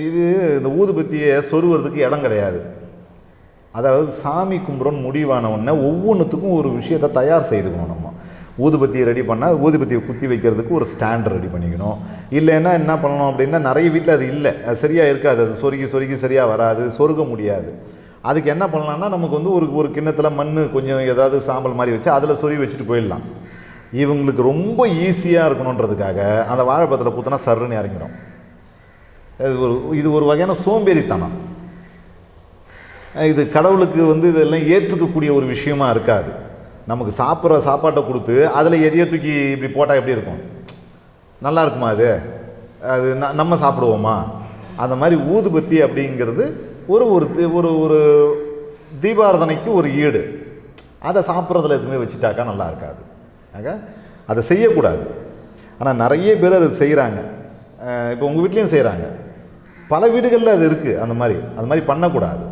இது இந்த ஊதுபத்தியை சொருவறதுக்கு இடம் கிடையாது. அதாவது சாமி கும்பிட்றோன்னு முடிவான உடனே ஒவ்வொன்றுத்துக்கும் ஒரு விஷயத்தை தயார் செய்துக்கணும் நம்ம. ஊதுபத்தியை ரெடி பண்ணால் ஊதுபத்தியை குத்தி வைக்கிறதுக்கு ஒரு ஸ்டாண்ட் ரெடி பண்ணிக்கணும். இல்லைன்னா என்ன பண்ணணும் அப்படின்னா நிறைய வீட்டில் அது இல்லை. அது சரியாக இருக்காது. அது சொருகி சொருகி சரியாக வராது. சொருக முடியாது. அதுக்கு என்ன பண்ணலான்னா நமக்கு வந்து ஒரு ஒரு கிண்ணத்தில் மண் கொஞ்சம் ஏதாவது சாம்பல் மாதிரி வச்சு அதில் சொருகி வச்சுட்டு போயிடலாம். இவங்களுக்கு ரொம்ப ஈஸியாக இருக்கணுன்றதுக்காக அந்த வாழைப்பழத்தில் குத்தினா சருன்னு இறங்கிடும். இது ஒரு இது ஒரு வகையான சோம்பேறித்தனம். இது கடவுளுக்கு வந்து இதெல்லாம் ஏற்றுக்கக்கூடிய ஒரு விஷயமா இருக்காது. நமக்கு சாப்பிட்ற சாப்பாட்டை கொடுத்து அதில் எதையோ தூக்கி இப்படி போட்டால் எப்படி இருக்கும்? நல்லா இருக்குமா அது? அது ந- நம்ம சாப்பிடுவோமா? அந்த மாதிரி ஊதுபத்தி அப்படிங்கிறது ஒரு ஒரு ஒரு ஒரு தீபாரதனைக்கு ஒரு ஈடு. அதை சாப்பிட்றதுல எதுவுமே வச்சுட்டாக்கா நல்லா இருக்காது. ஆக அதை செய்யக்கூடாது. ஆனால் நிறைய பேர் அதை செய்கிறாங்க. இப்போ உங்கள் வீட்லேயும் செய்கிறாங்க. பல வீடுகளில் அது இருக்குது அந்த மாதிரி. அந்த மாதிரி பண்ணக்கூடாது.